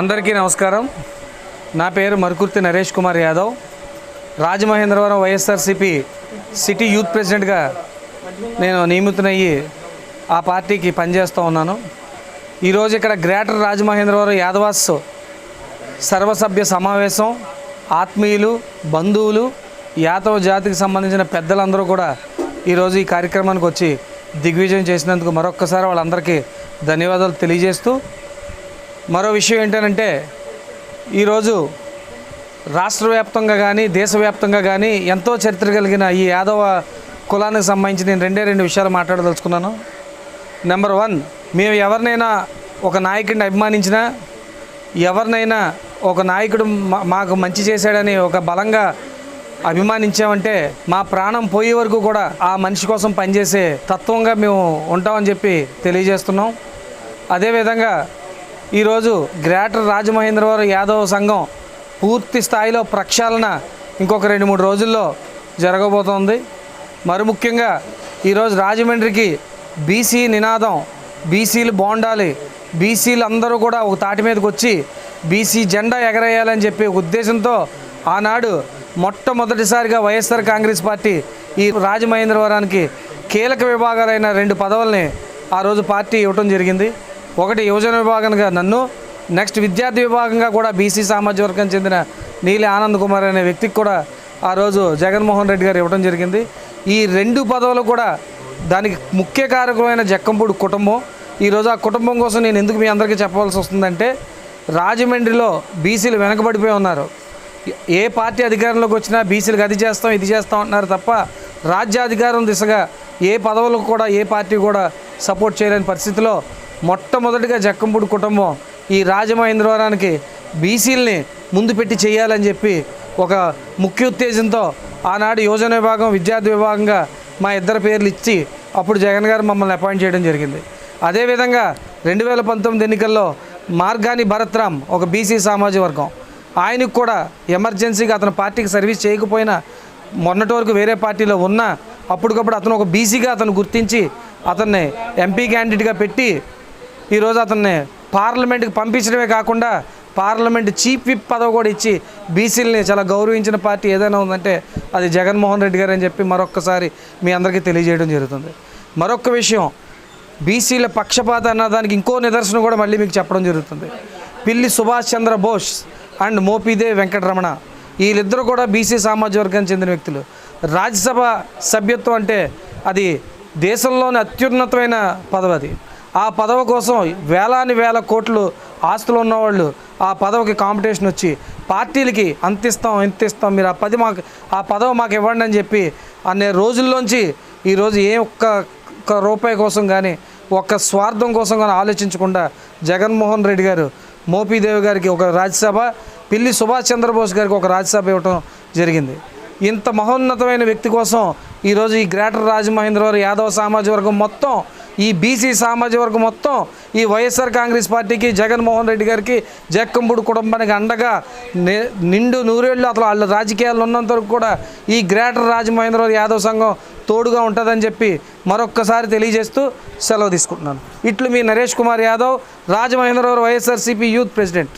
అందరికీ నమస్కారం. నా పేరు Marukurthi Naresh Kumar Yadav. Rajamahendravaram YSRCP city youth ప్రెసిడెంట్గా నేను నియమితునయ్యి ఆ పార్టీకి పనిచేస్తూ ఉన్నాను. ఈరోజు ఇక్కడ గ్రేటర్ రాజమహేంద్రవరం యాదవాస్ సర్వసభ్య సమావేశం. ఆత్మీయులు బంధువులు యాదవ జాతికి సంబంధించిన పెద్దలందరూ కూడా ఈరోజు ఈ కార్యక్రమానికి వచ్చి దిగ్విజయం చేసినందుకు మరొక్కసారి వాళ్ళందరికీ ధన్యవాదాలు తెలియజేస్తూ మరో విషయం ఏంటంటే ఈరోజు రాష్ట్ర వ్యాప్తంగా కానీ దేశవ్యాప్తంగా కానీ ఎంతో చరిత్ర కలిగిన ఈ యాదవ కులానికి సంబంధించి నేను రెండే రెండు విషయాలు మాట్లాడదలుచుకున్నాను. నెంబర్ వన్ మేము ఎవరినైనా ఒక నాయకుడిని అభిమానించినా ఎవరినైనా ఒక నాయకుడు మా- మాకు మంచి చేశాడని ఒక బలంగా అభిమానించామంటే మా ప్రాణం పోయే వరకు కూడా ఆ మనిషి కోసం పనిచేసే తత్వంగా మేము ఉంటామని చెప్పి తెలియజేస్తున్నాం. అదేవిధంగా ఈరోజు గ్రేటర్ రాజమహేంద్రవరం యాదవ సంఘం పూర్తి స్థాయిలో ప్రక్షాళన ఇంకొక రెండు మూడు రోజుల్లో జరగబోతోంది. మరి ముఖ్యంగా ఈరోజు రాజమండ్రికి బీసీ నినాదం బీసీలు బాగుండాలి బీసీలు అందరూ కూడా ఒక తాటి మీదకి వచ్చి బీసీ జెండా ఎగరేయాలని చెప్పి ఉద్దేశంతో ఆనాడు మొట్టమొదటిసారిగా వైఎస్ఆర్ కాంగ్రెస్ పార్టీ ఈ రాజమహేంద్రవరానికి కీలక విభాగాలైన రెండు పదవుల్ని ఆ రోజు పార్టీ ఇవ్వటం జరిగింది. ఒకటి యువజన విభాగంగా నన్ను నెక్స్ట్ విద్యార్థి విభాగంగా కూడా బీసీ సామాజిక వర్గం చెందిన నీలి ఆనంద్ కుమార్ అనే వ్యక్తికి కూడా ఆ రోజు జగన్మోహన్ రెడ్డి గారు ఇవ్వడం జరిగింది. ఈ రెండు పదవులు కూడా దానికి ముఖ్య కారకమైన జక్కంపూడి కుటుంబం. ఈరోజు ఆ కుటుంబం కోసం నేను ఎందుకు మీ అందరికీ చెప్పవలసి వస్తుందంటే రాజమండ్రిలో బీసీలు వెనకబడిపోయి ఉన్నారు. ఏ పార్టీ అధికారంలోకి వచ్చినా బీసీలకు అది చేస్తాం ఇది చేస్తాం అంటున్నారు తప్ప రాజ్యాధికారం దిశగా ఏ పదవులకు కూడా ఏ పార్టీ కూడా సపోర్ట్ చేయలేని పరిస్థితిలో మొట్టమొదటిగా జక్కంపూడి కుటుంబం ఈ రాజమహేంద్రవరానికి బీసీలని ముందు పెట్టి చేయాలని చెప్పి ఒక ముఖ్య ఉత్తేజంతో ఆనాడు యువజన విభాగం విద్యార్థి విభాగంగా మా ఇద్దరు పేర్లు ఇచ్చి అప్పుడు జగన్ గారు మమ్మల్ని అపాయింట్ చేయడం జరిగింది. అదేవిధంగా రెండు వేల పంతొమ్మిది ఎన్నికల్లో మార్గాని భరత్రామ్ ఒక బీసీ సామాజిక వర్గం. ఆయనకు కూడా ఎమర్జెన్సీగా అతను పార్టీకి సర్వీస్ చేయకపోయినా మొన్నటి వరకు వేరే పార్టీలో ఉన్నా అప్పటికప్పుడు అతను ఒక బీసీగా అతను గుర్తించి అతన్ని ఎంపీ క్యాండిడేట్గా పెట్టి ఈరోజు అతన్ని పార్లమెంట్కి పంపించడమే కాకుండా పార్లమెంట్ చీఫ్ విప్ పదవి కూడా ఇచ్చి బీసీలని చాలా గౌరవించిన పార్టీ ఏదైనా ఉందంటే అది జగన్మోహన్ రెడ్డి గారు అని చెప్పి మరొక్కసారి మీ అందరికీ తెలియజేయడం జరుగుతుంది. మరొక విషయం బీసీల పక్షపాత అన్నదానికి ఇంకో నిదర్శనం కూడా మళ్ళీ మీకు చెప్పడం జరుగుతుంది. పిల్లి సుభాష్ చంద్ర బోస్ అండ్ మోపిదే వెంకటరమణ వీళ్ళిద్దరూ కూడా బీసీ సామాజిక వర్గానికి చెందిన వ్యక్తులు. రాజ్యసభ సభ్యత్వం అంటే అది దేశంలోని అత్యున్నతమైన పదవి అది. ఆ పదవ కోసం వేలాని వేల కోట్లు ఆస్తులు ఉన్నవాళ్ళు ఆ పదవికి కాంపిటీషన్ వచ్చి పార్టీలకి అంతిస్తాం అంతిస్తాం మీరు ఆ పది మాకు ఆ పదవి మాకు ఇవ్వండి అని చెప్పి అనే రోజుల్లోంచి ఈరోజు ఏ ఒక్క ఒక్క రూపాయి కోసం కానీ ఒక్క స్వార్థం కోసం కానీ ఆలోచించకుండా జగన్మోహన్ రెడ్డి గారు మోపీదేవి గారికి ఒక రాజ్యసభ పిల్లి సుభాష్ చంద్రబోస్ గారికి ఒక రాజ్యసభ ఇవ్వటం జరిగింది. ఇంత మహోన్నతమైన వ్యక్తి కోసం ఈరోజు ఈ గ్రేటర్ రాజమహేంద్రవరం యాదవ సామాజిక వర్గం మొత్తం ఈ బీసీ సామాజిక వర్గం మొత్తం ఈ వైఎస్ఆర్ కాంగ్రెస్ పార్టీకి జగన్మోహన్ రెడ్డి గారికి జక్కంబుడు కుటుంబానికి అండగా నిండు నూరేళ్ళు అసలు వాళ్ళ రాజకీయాల్లో ఉన్నంత వరకు కూడా ఈ గ్రేటర్ రాజమహేంద్రవరం యాదవ్ సంఘం తోడుగా ఉంటుందని చెప్పి మరొక్కసారి తెలియజేస్తూ సెలవు తీసుకుంటున్నాను. ఇట్లు మీ Naresh Kumar Yadav Rajamahendravaram YSRCP youth president.